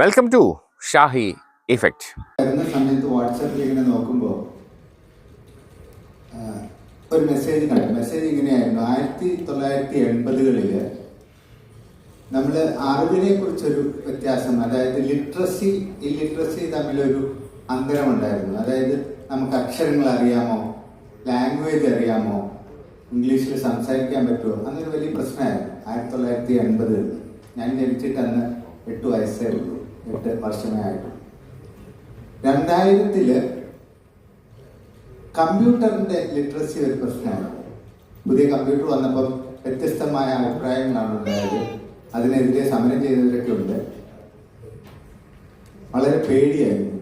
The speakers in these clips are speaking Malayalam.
വെൽക്കം ടു ഷാഹി ഇഫക്റ്റ് വരുന്ന സമയത്ത് വാട്സപ്പിൽ ഇങ്ങനെ നോക്കുമ്പോൾ ഒരു മെസ്സേജ് കണ്ടു മെസ്സേജ് ഇങ്ങനെയായിരുന്നു. ആയിരത്തി തൊള്ളായിരത്തി എൺപതുകളിൽ നമ്മൾ അറിവിനെ കുറിച്ചൊരു വ്യത്യാസം അതായത് ലിറ്ററസി ഇല്ലിറ്ററസി തമ്മിലൊരു അന്തരമുണ്ടായിരുന്നു. അതായത് നമുക്ക് അക്ഷരങ്ങൾ അറിയാമോ? ലാംഗ്വേജ് അറിയാമോ? ഇംഗ്ലീഷിൽ സംസാരിക്കാൻ പറ്റുമോ? അങ്ങനെ വലിയ പ്രശ്നമായിരുന്നു. ആയിരത്തി തൊള്ളായിരത്തി എൺപത് ഞാൻ ജനിച്ചിട്ട് അന്ന് എട്ട് വയസ്സേ ഉള്ളൂ. എട്ട് വർഷമേ ആയിട്ടുള്ളൂ രണ്ടായിരത്തിൽ കമ്പ്യൂട്ടറിന്റെ ലിറ്ററസി ഒരു പ്രശ്നമാണ്. പുതിയ കമ്പ്യൂട്ടർ വന്നപ്പോൾ വ്യത്യസ്തമായ അഭിപ്രായങ്ങളാണ് ഉണ്ടായത്. അതിനെതിരെ സമരം ചെയ്തവരൊക്കെ ഉണ്ട്. വളരെ പേടിയായിരുന്നു.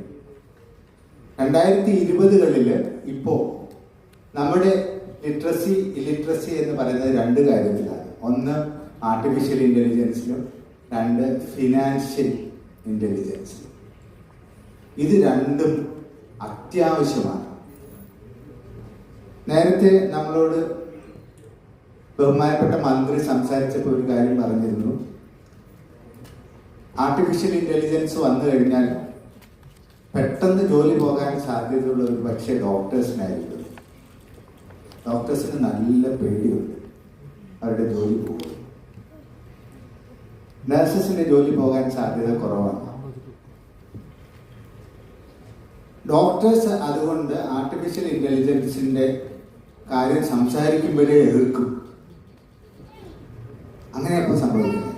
രണ്ടായിരത്തി ഇരുപതുകളിൽ ഇപ്പോ നമ്മുടെ ലിറ്ററസി ഇലിറ്ററസി എന്ന് പറയുന്നത് രണ്ട് കാര്യത്തിലാണ്. ഒന്ന് ആർട്ടിഫിഷ്യൽ ഇന്റലിജൻസിലും രണ്ട് ഫിനാൻഷ്യൽ ഇന്റലിജൻസിലും ഇത് രണ്ടും അത്യാവശ്യമാണ്. നേരത്തെ നമ്മളോട് ബഹുമാനപ്പെട്ട മന്ത്രി സംസാരിച്ചപ്പോൾ ഒരു കാര്യം പറഞ്ഞിരുന്നു. ആർട്ടിഫിഷ്യൽ ഇന്റലിജൻസ് വന്നു കഴിഞ്ഞാൽ പെട്ടെന്ന് ജോലി പോകാൻ സാധ്യതയുള്ള ഒരു പക്ഷേ ഡോക്ടേഴ്സിനായിരിക്കും ഡോക്ടേഴ്സിന് നല്ല പേടിയുണ്ട്. അവരുടെ ജോലി പോകും. നഴ്സസിന്റെ ജോലി പോകാൻ സാധ്യത കുറവാണ്. ഡോക്ടേഴ്സ് അതുകൊണ്ട് ആർട്ടിഫിഷ്യൽ ഇന്റലിജൻസിന്റെ കാര്യം സംസാരിക്കുമ്പോഴേ എതിർക്കും. അങ്ങനെയപ്പോൾ സംഭവിക്കുന്നത്.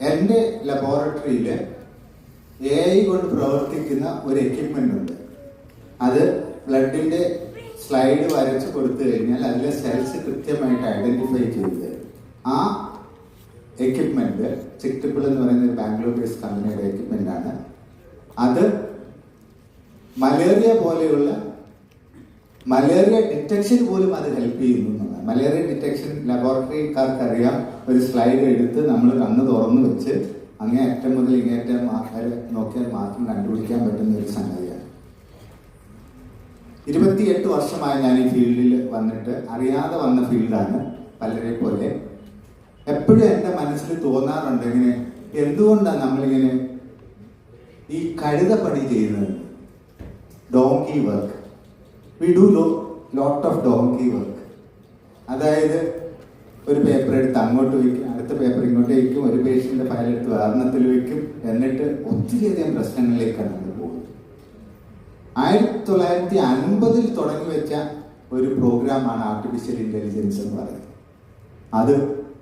എന്റെ ലബോറട്ടറിയിൽ എ ഐ കൊണ്ട് പ്രവർത്തിക്കുന്ന ഒരു എക്യുപ്മെന്റ് ഉണ്ട്. അത് ബ്ലഡിന്റെ സ്ലൈഡ് വരച്ച് കൊടുത്തു കഴിഞ്ഞാൽ അതിലെ സെൽസ് കൃത്യമായിട്ട് ഐഡന്റിഫൈ ചെയ്ത് ആ എക്യുപ്മെന്റ് ചിക്ടിപ്പിൾ എന്ന് പറയുന്ന ഒരു ബാംഗ്ലൂർ ബേസ്ഡ് കമ്പനിയുടെ എക്യുപ്മെന്റ് ആണ് അത് മലേറിയ പോലെയുള്ള മലേറിയ ഡിറ്റക്ഷൻ പോലും അത് ഹെൽപ്പ് ചെയ്യുന്നു. മലേറിയ ഡിറ്റക്ഷൻ ലബോറട്ടറിക്കാർക്ക് അറിയാം ഒരു സ്ലൈഡ് എടുത്ത് നമ്മൾ കണ്ണ് തുറന്നു വെച്ച് അങ്ങേ അറ്റം മുതൽ ഇങ്ങേറ്റം നോക്കിയാൽ മാത്രം കണ്ടുപിടിക്കാൻ പറ്റുന്ന ഒരു സംഗതിയാണ് ഇരുപത്തിയെട്ട് വർഷമായി ഞാൻ ഈ ഫീൽഡിൽ വന്നിട്ട് അറിയാതെ വന്ന ഫീൽഡാണ് പലരെ പോലെ. എപ്പോഴും എന്റെ മനസ്സിൽ തോന്നാറുണ്ട് ഇങ്ങനെ എന്തുകൊണ്ടാണ് നമ്മളിങ്ങനെ ഈ കഴുതപ്പണി ചെയ്യുന്നത്? ഡോങ്കി വർക്ക് വി ഡു ലോ ലോട്ട് ഓഫ് ഡോങ്കി വർക്ക് അതായത് ഒരു പേപ്പർ എടുത്ത് അങ്ങോട്ട് വയ്ക്കും അടുത്ത പേപ്പർ ഇങ്ങോട്ട് വയ്ക്കും ഒരു പേഷ്യന്റെ ഫയൽ എടുത്ത് വേറെണ്ണത്തിൽ വയ്ക്കും എന്നിട്ട് ഒത്തിരിയധികം പ്രശ്നങ്ങളിലേക്കാണ് നമ്മൾ പോകുന്നത്. ആയിരത്തി തൊള്ളായിരത്തി അൻപതിൽ തുടങ്ങി വെച്ച ഒരു പ്രോഗ്രാമാണ് ആർട്ടിഫിഷ്യൽ ഇന്റലിജൻസ് എന്ന് പറയുന്നത്. അത്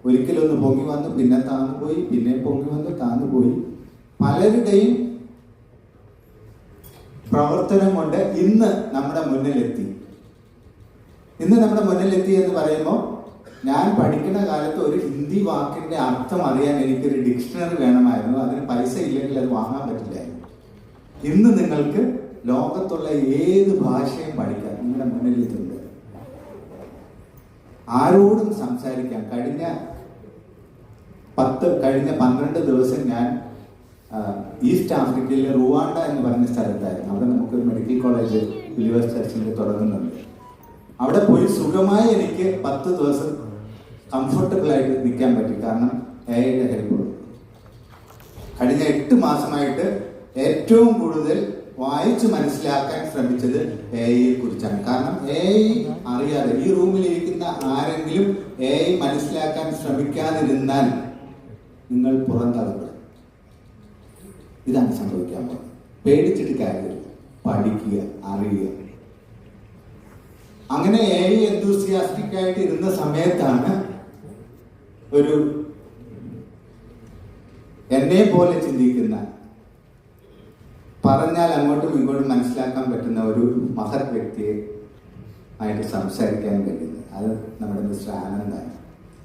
ഒരിക്കലൊന്ന് പൊങ്ങി വന്നു പിന്നെ താന്നു പോയി പിന്നെ പൊങ്ങി വന്നു താന്നു പോയി. പലരുടെയും പ്രവർത്തനം കൊണ്ട് ഇന്ന് നമ്മുടെ മുന്നിലെത്തി. ഇന്ന് നമ്മുടെ മുന്നിലെത്തി എന്ന് പറയുമ്പോൾ ഞാൻ പഠിക്കുന്ന കാലത്ത് ഒരു ഹിന്ദി വാക്കിന്റെ അർത്ഥം അറിയാൻ എനിക്കൊരു ഡിക്ഷണറി വേണമായിരുന്നു. അതിന് പൈസ ഇല്ലെങ്കിൽ അത് വാങ്ങാൻ പറ്റില്ലായിരുന്നു. ഇന്ന് നിങ്ങൾക്ക് ലോകത്തുള്ള ഏത് ഭാഷയും പഠിക്കാം നിങ്ങളുടെ മുന്നിൽ ഇതുണ്ട്. ആരോടും സംസാരിക്കാം കഴിഞ്ഞ പത്ത് കഴിഞ്ഞ പന്ത്രണ്ട് ദിവസം ഞാൻ ഈസ്റ്റ് ആഫ്രിക്കയിലെ റുവാണ്ട എന്ന് പറഞ്ഞ സ്ഥലത്തായിരുന്നു. അവിടെ നമുക്കൊരു മെഡിക്കൽ കോളേജ് ബിലീവേഴ്സ് ചർച്ചിൽ തുടങ്ങുന്നുണ്ട്. അവിടെ പോയി സുഖമായി എനിക്ക് പത്ത് ദിവസം കംഫർട്ടബിൾ ആയിട്ട് നിൽക്കാൻ പറ്റി. കാരണം എയുടെ ഹെൽപ്പ്. കഴിഞ്ഞ എട്ട് മാസമായിട്ട് ഏറ്റവും കൂടുതൽ വായിച്ചു മനസ്സിലാക്കാൻ ശ്രമിച്ചത് എ ഐയെ കുറിച്ചാണ്. കാരണം എ ഐ അറിയാതെ ഈ റൂമിൽ ഇരിക്കുന്ന ആരെങ്കിലും എ ഐ മനസ്സിലാക്കാൻ ശ്രമിക്കാതിരുന്നാൽ നിങ്ങൾ പുറന്തള്ളപ്പെടും ഇതാണ് സംഭവിക്കാൻ പോകുന്നത്. പേടിച്ചിട്ട് കാര്യമില്ല. പഠിക്കുക അറിയുക. അങ്ങനെ എ ഐ എന്തൂസിയാസ്റ്റിക് ആയിട്ട് ഇരുന്ന സമയത്താണ് ഒരു എന്നെ പോലെ ചിന്തിക്കുന്ന പറഞ്ഞാൽ അങ്ങോട്ടും ഇങ്ങോട്ടും മനസ്സിലാക്കാൻ പറ്റുന്ന ഒരു മഹത് വ്യക്തിയെ ആയിട്ട് സംസാരിക്കാൻ കഴിയുന്നത്. അത് നമ്മുടെ മിസ്റ്റർ ആനന്ദാണ്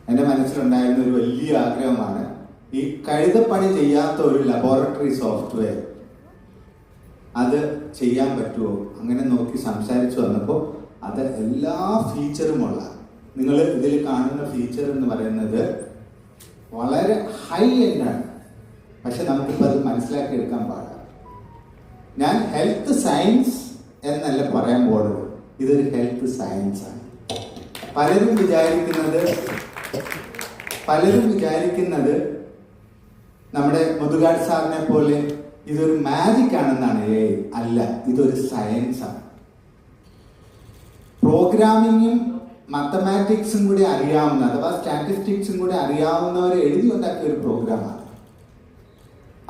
എന്റെ മനസ്സിലുണ്ടായിരുന്ന ഒരു വലിയ ആഗ്രഹമാണ് ഈ കഴുതപ്പണി ചെയ്യാത്ത ഒരു ലബോറട്ടറി സോഫ്റ്റ്വെയർ അത് ചെയ്യാൻ പറ്റുമോ? അങ്ങനെ നോക്കി സംസാരിച്ചു വന്നപ്പോൾ അത് എല്ലാ ഫീച്ചറുമുള്ള നിങ്ങൾ ഇതിൽ കാണുന്ന ഫീച്ചർ എന്ന് പറയുന്നത് വളരെ ഹൈ എൻഡാണ് പക്ഷെ നമുക്കിപ്പോൾ അത് മനസ്സിലാക്കി എടുക്കാൻ പാടില്ല. ഞാൻ ഹെൽത്ത് സയൻസ് എന്നല്ല പറയാൻ പോകുന്നത് ഇതൊരു ഹെൽത്ത് സയൻസ് ആണ്. പലരും വിചാരിക്കുന്നത് പലരും വിചാരിക്കുന്നത് നമ്മുടെ മുതുകാട് സാറിനെ പോലെ ഇതൊരു മാജിക് ആണെന്നാണ്. ഏ അല്ല ഇതൊരു സയൻസ് ആണ്. പ്രോഗ്രാമിങ്ങും മാത്തമാറ്റിക്സും കൂടി അറിയാവുന്ന അഥവാ സ്റ്റാറ്റിസ്റ്റിക്സും കൂടി അറിയാവുന്നവരെ എഴുതി ഉണ്ടാക്കിയ ഒരു പ്രോഗ്രാമാണ്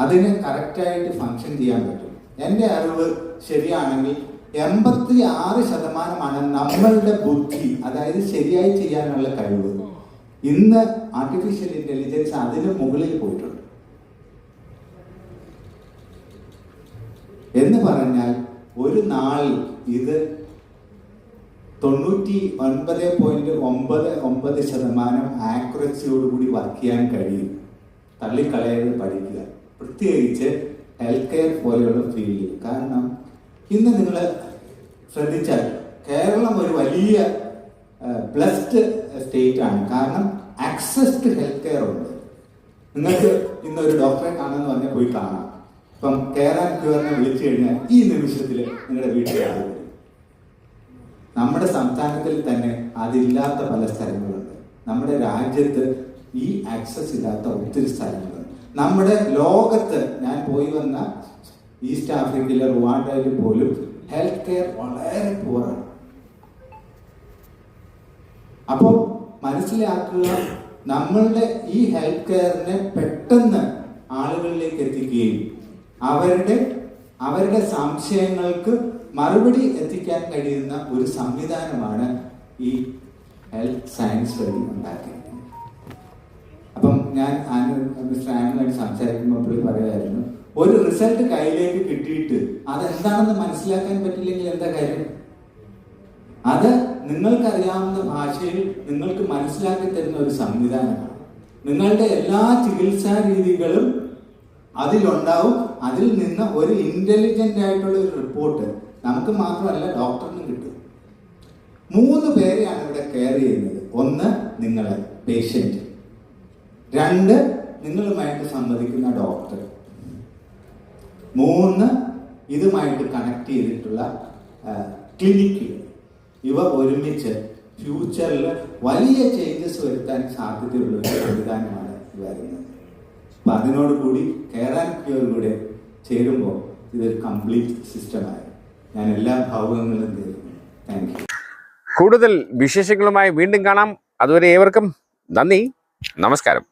അതിന് കറക്റ്റായിട്ട് ഫങ്ഷൻ ചെയ്യാൻ പറ്റും. എന്റെ അറിവ് ശരിയാണെങ്കിൽ എൺപത്തി ആറ് ശതമാനമാണ് നമ്മളുടെ ബുദ്ധി അതായത് ശരിയായി ചെയ്യാനുള്ള കഴിവ്. ഇന്ന് ആർട്ടിഫിഷ്യൽ ഇന്റലിജൻസ് അതിന് മുകളിൽ പോയിട്ടുണ്ട്. എന്ന് പറഞ്ഞാൽ ഒരു നാളിൽ ഇത് തൊണ്ണൂറ്റി ഒൻപത് പോയിന്റ് ഒമ്പത് ഒമ്പത് ശതമാനം ആക്യുറസിയോടുകൂടി വർക്ക് ചെയ്യാൻ കഴിയും. തള്ളിക്കളയാതെ പഠിക്കുക. പ്രത്യേകിച്ച് ഹെൽത്ത് കെയർ പോലെയുള്ള ഫീൽഡിൽ കാരണം ഇന്ന് നിങ്ങൾ ശ്രദ്ധിച്ചാൽ കേരളം ഒരു വലിയ ബ്ലസ്ഡ് സ്റ്റേറ്റ് ആണ്. കാരണം ആക്സസ് ടു ഹെൽത്ത് കെയർ ഉണ്ട്. നിങ്ങൾക്ക് ഇന്ന് ഒരു ഡോക്ടറെ കാണാന്ന് പറഞ്ഞാൽ പോയി കാണാം. ഇപ്പം കേരള ക്യൂറിനെ വിളിച്ചു കഴിഞ്ഞാൽ ഈ നിമിഷത്തിൽ നിങ്ങളുടെ വീട്ടിൽ ആൾ നമ്മുടെ സംസ്ഥാനത്തിൽ തന്നെ അതില്ലാത്ത പല സ്ഥലങ്ങളുണ്ട്. നമ്മുടെ രാജ്യത്ത് ഈ ആക്സസ് ഇല്ലാത്ത ഒത്തിരി സ്ഥലങ്ങളുണ്ട്. നമ്മുടെ ലോകത്ത് ഞാൻ പോയി വന്ന ഈസ്റ്റ് ആഫ്രിക്കയിലെ റുവാണ്ടയിൽ പോലും ഹെൽത്ത് കെയർ വളരെ പൂറാണ് അപ്പോൾ മനസ്സിലാക്കുക നമ്മളുടെ ഈ ഹെൽത്ത് കെയറിനെ പെട്ടെന്ന് ആളുകളിലേക്ക് എത്തിക്കുകയും അവരുടെ അവരുടെ സംശയങ്ങൾക്ക് മറുപടി എത്തിക്കാൻ കഴിയുന്ന ഒരു സംവിധാനമാണ് ഈ ഹെൽത്ത് സയൻസ് വഴി ഉണ്ടാക്കിയത്. അപ്പം ഞാൻ മിസ്റ്റർ ആനുമായിട്ട് സംസാരിക്കുമ്പോൾ പുള്ളി പറയുമായിരുന്നു ഒരു റിസൾട്ട് കയ്യിലേക്ക് കിട്ടിയിട്ട് അതെന്താണെന്ന് മനസ്സിലാക്കാൻ പറ്റില്ലെങ്കിൽ എന്താ കാര്യം? അത് നിങ്ങൾക്കറിയാവുന്ന ഭാഷയിൽ നിങ്ങൾക്ക് മനസ്സിലാക്കി തരുന്ന ഒരു സംവിധാനമാണ്. നിങ്ങളുടെ എല്ലാ ചികിത്സാ രീതികളും അതിലുണ്ടാവും. അതിൽ നിന്ന് ഒരു ഇന്റലിജന്റ് ആയിട്ടുള്ള ഒരു റിപ്പോർട്ട് നമുക്ക് മാത്രമല്ല ഡോക്ടറിനും കിട്ടും. മൂന്ന് പേരെയാണ് ഇവിടെ കെയർ ചെയ്യുന്നത്. ഒന്ന് നിങ്ങളെ പേഷ്യന്റ് രണ്ട് നിങ്ങളുമായിട്ട് സംവദിക്കുന്ന ഡോക്ടർ മൂന്ന് ഇതുമായിട്ട് കണക്ട് ചെയ്തിട്ടുള്ള ക്ലിനിക്കുകൾ ഇവ ഒരുമിച്ച് ഫ്യൂച്ചറിൽ വലിയ ചേഞ്ചസ് വരുത്താൻ സാധ്യതയുള്ള ഒരു സംവിധാനമാണ് വരുന്നത്. അപ്പൊ അതിനോട് കൂടി ക്യൂർ കൂടെ ചേരുമ്പോൾ ഇതൊരു കംപ്ലീറ്റ് സിസ്റ്റമായി ഞാൻ എല്ലാ തരുന്നു താങ്ക് യു കൂടുതൽ വിശേഷങ്ങളുമായി വീണ്ടും കാണാം. അതുവരെ ഏവർക്കും നന്ദി. നമസ്കാരം.